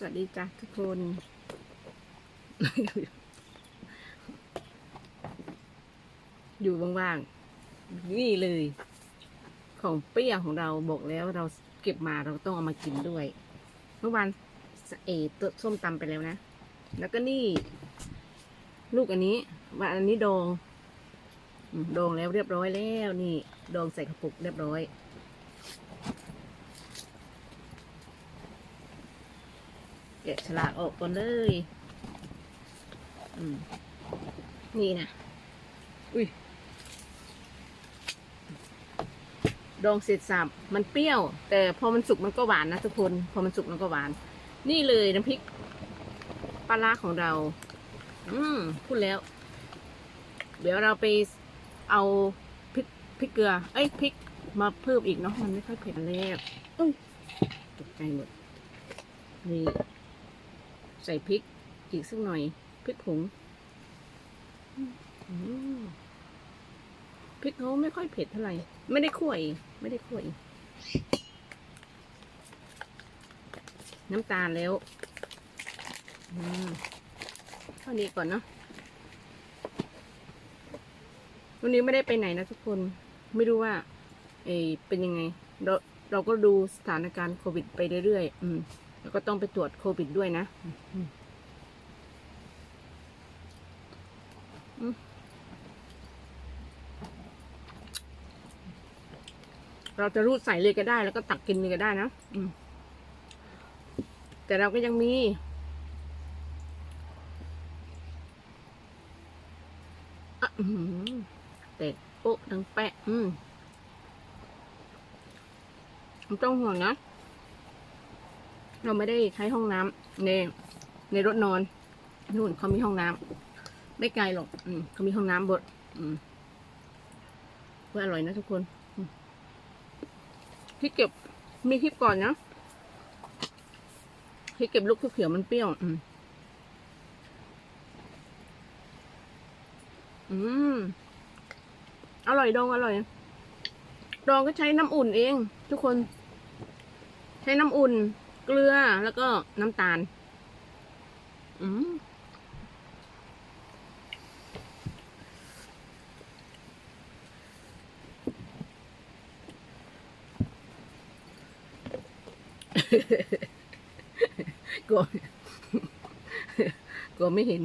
สวัสดีจ้ะทุกคน อยู่ว่างๆ นี่เลย ของเปรี้ยวของเราบอกแล้วเราเก็บมาเราต้องเอามากินด้วย เมื่อวานเอตัวส้มตำไปแล้วนะ แล้วก็นี่ ลูกอันนี้ว่าอันนี้ดอง ดองแล้วเรียบร้อยแล้ว นี่ ดองใส่กระปุกเรียบร้อย กะฉลากออกก่อนเลยอืมนี่นะอุ้ยดองเสร็จสับมันเปรี้ยว แต่พอมันสุกมันก็หวานนะทุกคน พอมันสุกมันก็หวาน นี่เลยน้ำพริกปลาร้าของเรา อืมพูดแล้ว เดี๋ยวเราไปเอาพริกพริกเกลือ เอ้ยพริกมาเพิ่มอีกเนาะมันไม่ค่อยเผ็ดแล้วอุ้ยตกใจหมดนี่ ใส่พริกอีกสักหน่อย พริกผงพริกเขาไม่ค่อยเผ็ดเท่าไหร่ ไม่ได้ข่วยไม่ได้ข่วยน้ำตาลแล้วอืมเท่านี้ก่อนเนาะวันนี้ไม่ได้ไปไหนนะทุกคน ไม่รู้ว่า เออเป็นยังไง เราเราก็ดูสถานการณ์โควิดไปเรื่อยๆ อืม แล้วก็ต้องไปตรวจโควิดด้วยนะเราจะรูดใส่เลยก็ได้ แล้วก็ตักกินเลยก็ได้นะแต่เราก็ยังมี เตะโป๊ะดังแปะ อืม ไม่ต้องห่วงนะ เราไม่ได้ใช้ห้องน้ำในในรถนอนนู่นเขามีห้องน้ำไม่ไกลหรอกอืมเขามีห้องน้ำบดอืมเพื่ออร่อยนะทุกคนอืมที่เก็บมีคลิปก่อนนะที่เก็บลูกเขียวมันเปรี้ยว อืมอืมอร่อยดองอร่อยดองก็ใช้น้ำอุ่นเอง ทุกคน ใช้น้ำอุ่น เกลือแล้วก็น้ำตาล อืมกลัวกลัวไม่เห็น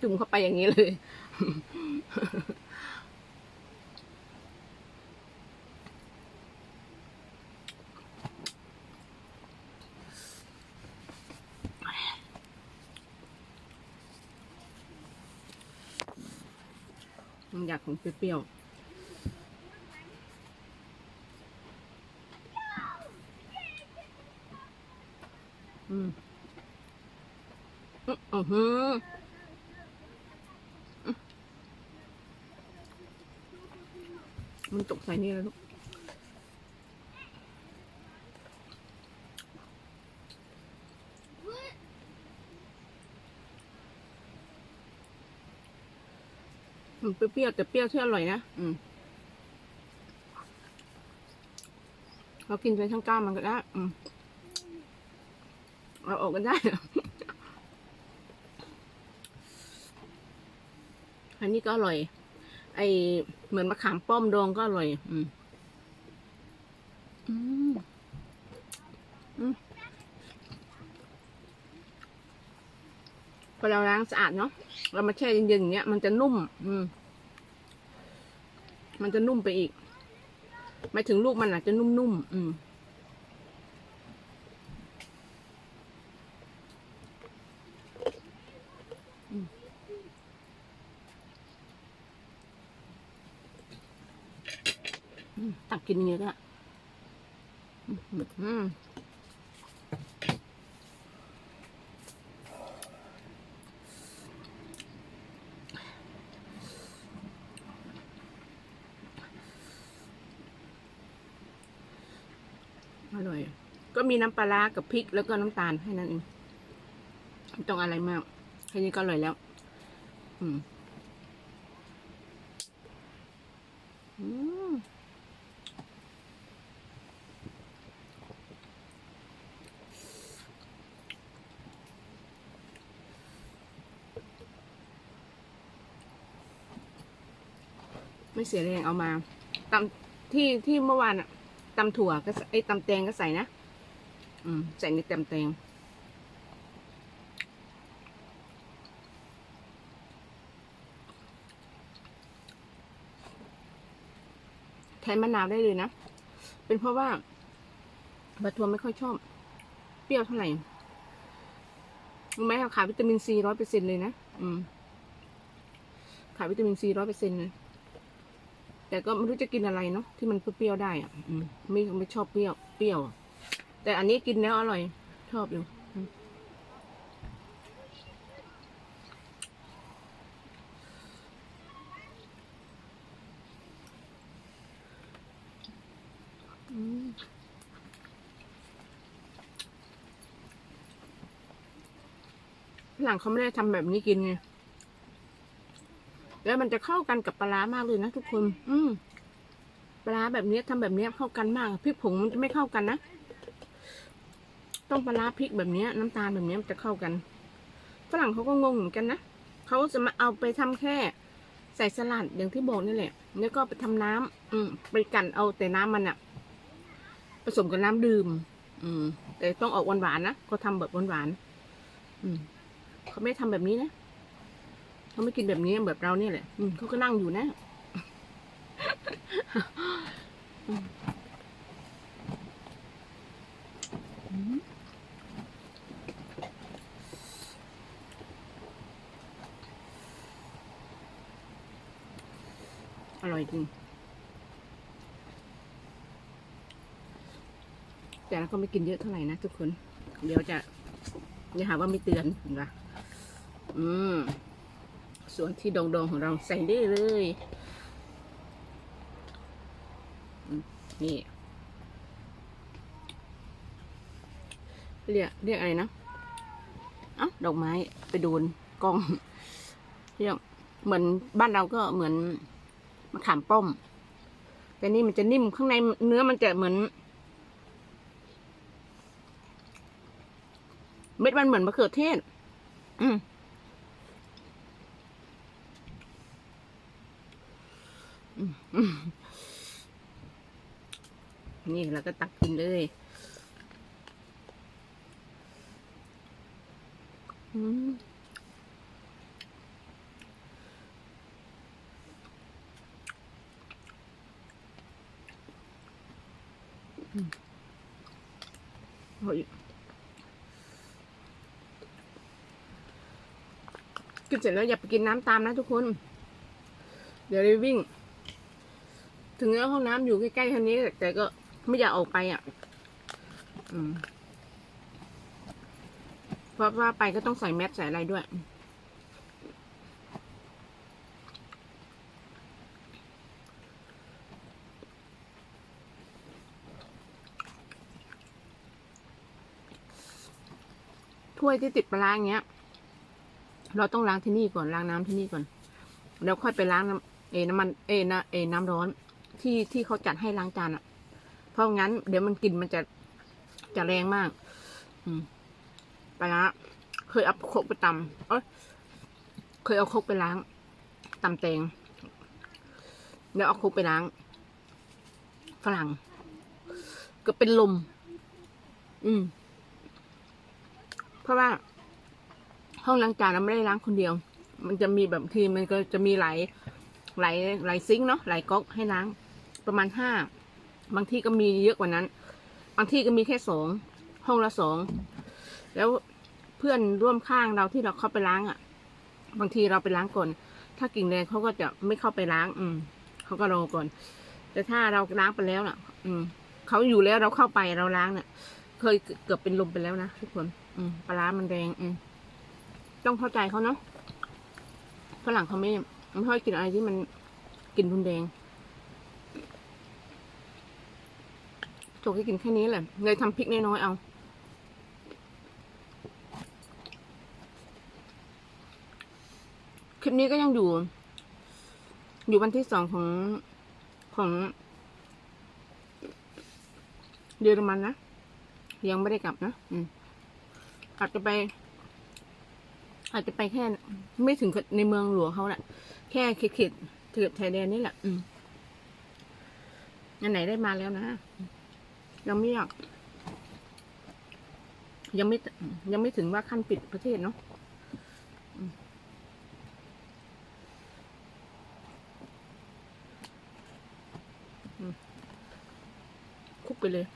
จุ่มเข้าไปอย่างนี้เลย มันอยากของเปรี้ยวๆอืมอือหือมันตกใส่นี่แล้วลูก เปรี้ยวๆแต่เปรี้ยวที่อร่อยนะอืมเรากินไปทั้งก้ามมันก็ได้ อืมเราออกกันได้ อันนี้ก็อร่อย ไอเหมือนมะขามป้อมดองก็อร่อย อืม อืม อืมพอเราล้างสะอาดเนาะ เรามาแช่เย็นๆอย่างเงี้ย มันจะนุ่ม อืม มันจะนุ่มไปอีกหมายถึงลูกมันอาจจะนุ่มๆอืมอืมตักกินเย่างเงี้ยก็อืม ร่อย ก็มีน้ำปลากับพริกแล้วก็น้ำตาลให้นั้นเองต้องอะไรมากแค่นี้ก็อร่อยแล้วอืมไม่เสียแรงเอามาตามที่ที่เมื่อวานอะ ตำถั่วก็ไอ้ตำแตงก็ใส่นะ อืม ใส่ในตำแตงแทนมะนาวได้เลยนะ เป็นเพราะว่าบะทัวไม่ค่อยชอบ เปรี้ยวเท่าไหร่รู้ไหมเขาขายวิตามินซีร้อยเปอร์เซ็นเลยนะ อืม ขายวิตามินซีร้อยเปอร์เซ็นเลย แต่ก็ไม่รู้จะกินอะไรเนาะที่มันเปรี้ยวๆได้อะอืมไม่ไม่ชอบเปรี้ยวเปรี้ยว แต่อันนี้กินแล้วอร่อย ชอบอยู่อืมอืมฝรั่งเขาไม่ได้ทำแบบนี้กินไง แล้วมันจะเข้ากันกับปลารามากเลยนะทุกคน อืมปลาร้าแบบนี้ทำแบบนี้เข้ากันมากพริกผงมันจะไม่เข้ากันนะต้องปลาร้าพริกแบบนี้น้ำตาลแบบนี้มันจะเข้ากันฝรั่งเขาก็งงเหมือนกันนะเขาจะมาเอาไปทำแค่ ใส่สลัดอย่างที่บอกนี่แหละแล้วก็ไปทำน้ำอืมไปกันเอาแต่น้ำมันอะผสมกับน้ำดื่ม อืม แต่ต้องออกหวานๆนะเขาทำแบบหวานๆอืมเขาไม่ทำแบบนี้นะ เขาไม่กินแบบนี้แบบเราเนี่ยแหละอืมเขาก็นั่งอยู่นะอืมอร่อยจริง แต่เราก็ไม่กินเยอะเท่าไหร่นะทุกคน เดี๋ยวจะ เดี๋ยวหาว่าไม่เตือนเห็นปะอืม ส่วนที่โดงๆของเราใส่ได้เลยนี่เรียกเรียกอะไรนะเอ้าดอกไม้ไปโดนกล้องเรียกเหมือนบ้านเราก็เหมือนมะขามป้อม แต่นี่มันจะนิ่มข้างในเนื้อมันจะเหมือน เม็ดมันเหมือนมะเขือเทศ อืม อืมอืม นี่เราก็ตักกินเลยอืมอืมโอ้ยกินเสร็จแล้วอย่าไปกินน้ำตามนะทุกคน เดี๋ยวได้วิ่ง ถึงแล้วห้องน้ำอยู่ใกล้ๆทางนี้ แต่ก็ไม่อยากออกไปอะ อืมเพราะว่าไปก็ต้องใส่แมสใส่อะไรด้วย ถ้วยที่ติดปลาอย่างเงี้ย เราต้องล้างที่นี่ก่อนล้างน้ำที่นี่ก่อน แล้วค่อยไปล้างน้ำเอน้ำมันเอนะเอน้ำร้อน ที่ที่เขาจัดให้ล้างจานอะ เพราะงั้น เดี๋ยวมันกลิ่นมันจะจะแรงมาก อืมปลาร้าเคยเอาโคกไปตำเอ้ยเคยเอาโคกไปล้างตำแตงแล้วเอาโคกไปล้าง ฝรั่งก็เป็นลม อืม เพราะว่า ห้องล้างจานเราไม่ได้ล้างคนเดียว มันจะมีแบบทีมันก็จะมีหลายหลายหลายซิงเนาะหลายก๊อกให้ล้าง ประมาณห้าบางที่ก็มีเยอะกว่านั้น บางที่ก็มีแค่สองห้องละสองแล้วเพื่อนร่วมข้างเราที่เราเข้าไปล้างอะ่ะ บางทีเราไปล้างก่อนถ้ากิ่งแดงเขาก็จะไม่เข้าไปล้าง อืมเขาก็รอก่อน แต่ถ้าเราล้างไปแล้วน่ะ อืมเขาอยู่แล้วเราเข้าไปเราล้างเนี่ยเคยเกือบเป็นลมไปแล้วนะทุกคน อืมปลาร้ามันแดง อืมต้องเข้าใจเขาเนาะฝรั่งเขาไม่ไม่ค่อยกินอะไรที่มันกินรุนแดง จกให้กินแค่นี้แหละ เลยทำพริกน้อยๆเอา คลิปนี้ก็ยังอยู่ อยู่วันที่สองของของเยอรมันนะ ยังไม่ได้กลับนะ อืมอาจจะไป อาจจะไปแค่ ไม่ถึงในเมืองหลวงเขาแหละแค่เขตๆเกือบชายแดนนี่แหละ อืมอันไหนได้มาแล้วนะ ยังไม่อยากยังไม่ยังไม่ถึงว่าขั้นปิดประเทศเนาะคุกไปเลย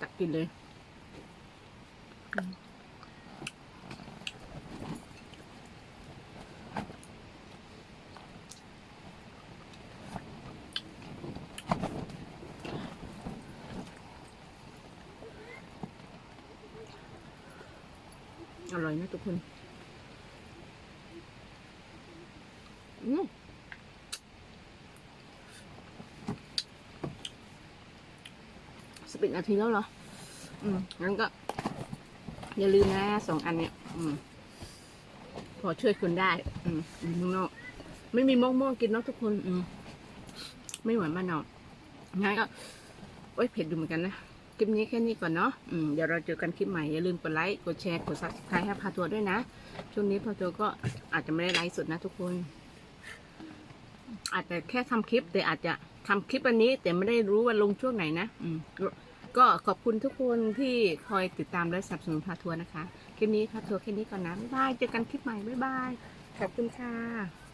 ตักกินเลยอืมอร่อยนะ ทุกคนอืมสิบเอ็ดนาทีแล้วเหรอ อืม งั้นก็ อย่าลืมนะสองอันเนี่ยอืม พอช่วยคนได้ อืมข้างนอกไม่มีมะม่วงกินเนาะทุกคน อืม ไม่เหมือนบ้านเรางั้นก็ โอ้ยเผ็ดดูเหมือนกันนะ คลิปนี้แค่นี้ก่อนเนาะอืมเดี๋ยวเราเจอกันคลิปใหม่ อย่าลืมกดไลค์ กดแชร์ กดซับสไครต์ให้พาทัวร์ด้วยนะ ช่วงนี้พาทัวร์ก็อาจจะไม่ได้ไลฟ์สดนะทุกคน อาจจะแค่ทำคลิป แต่อาจจะทำคลิปอันนี้ แต่ไม่ได้รู้ว่าลงช่วงไหนนะ อืม ก็ขอบคุณทุกคนที่คอยติดตามและสนับสนุนพาทัวร์นะคะ คลิปนี้พาทัวร์แค่นี้ก่อนนะ บ๊ายบาย เจอกันคลิปใหม่ บ๊ายบาย ขอบคุณค่ะ